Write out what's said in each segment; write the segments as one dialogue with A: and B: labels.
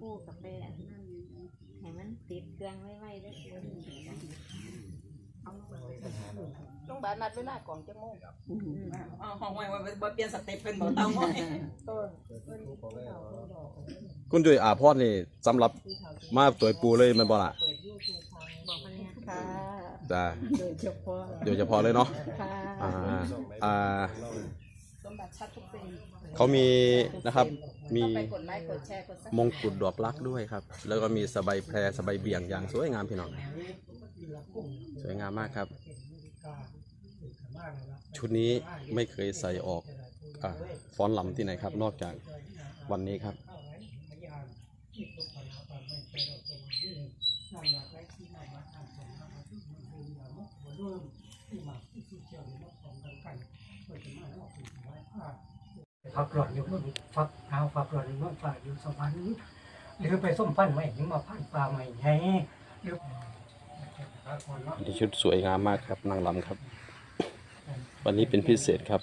A: ปูกับไปอันนั้นให้มันติดเครื่องไว้ไว้ด้วย
B: โรงพยาบาลนัดเวลาก่อนจะโมง
C: เอาห้องไว้ว่าบ่เปลี่ยนสเต็ปเป็นบ่เตาหม้อ
D: คุณจุ้ยอาพรนี่สำหรับมาตัวปูเลยแมันบ่ล่ะ
A: บอกมันเนี่ยค่ะ
D: จ้า
A: โดยเฉพาะ
D: โดยเฉพาะเลยเนาะ
A: ค่ะ
D: อ่าอ่า
B: สมบัติ ชัดทุกสิ่ง
D: เขามีนะครับมี
B: เข้าไปกดไลค์กดแชร์กดซับ
D: มงกุฎดอกรักด้วยครับ แล้วก็มีสบายแพรสบายเบี่ยงอย่างสวยงามพี่น้อง สวยงามมากครับ ชุดนี้ไม่เคยใส่ออกอฟ้อนลำที่ไหนครับ นอกจากวันนี้ครับ
E: พักหลอดอยู่เมืองฟักเอาฟักหลอดอยู่เมืองฝ่าอยู่สวรรค์หรือไปส้มฟันใหม่ยังมาพันปลาใหม่ไงหรื
D: อนนี้ชุดสวยงามมากครับนางลำครับ วันนี้เป็นพิเศษครับ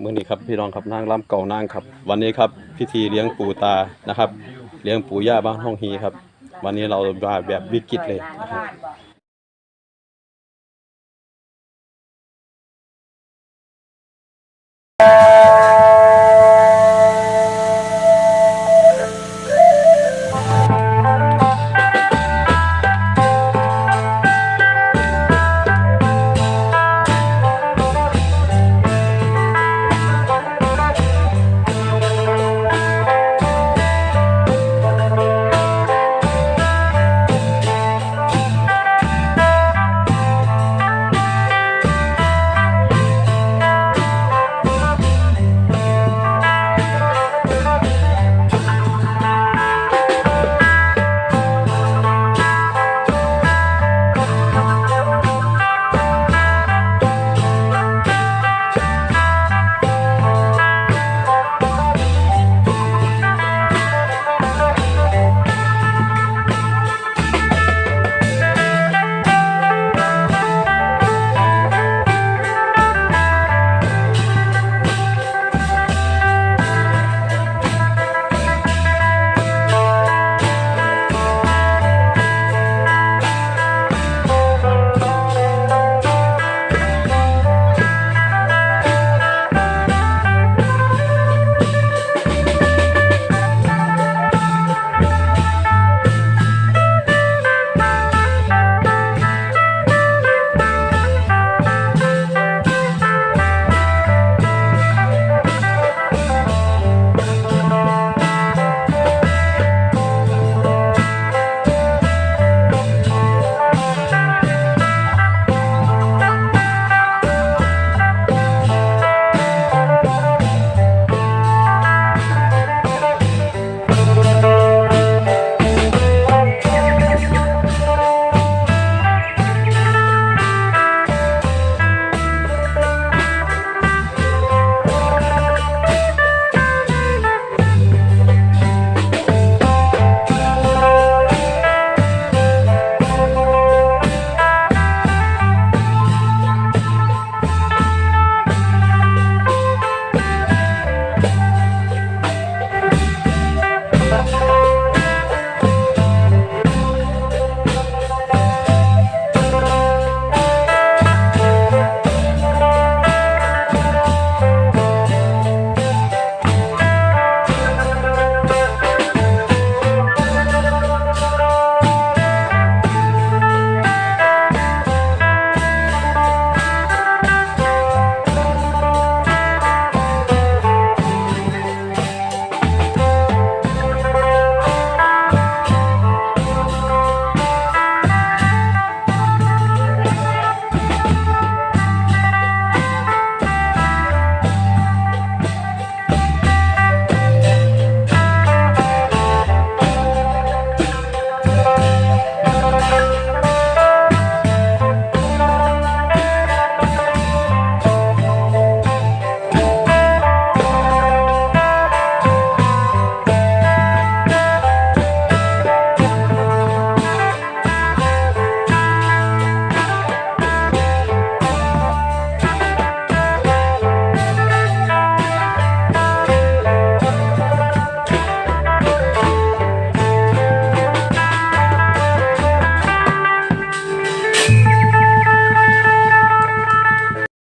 D: เมื่อนี้ครับพี่น้องครับนางลำเก่านางครับ วันนี้ครับพิธีเลี้ยงปู่ตานะครับ เลี้ยงปู่ย่าบ้านห้องฮีครับ วันนี้เรามาแบบวิกฤตเลยนะครับ
B: เ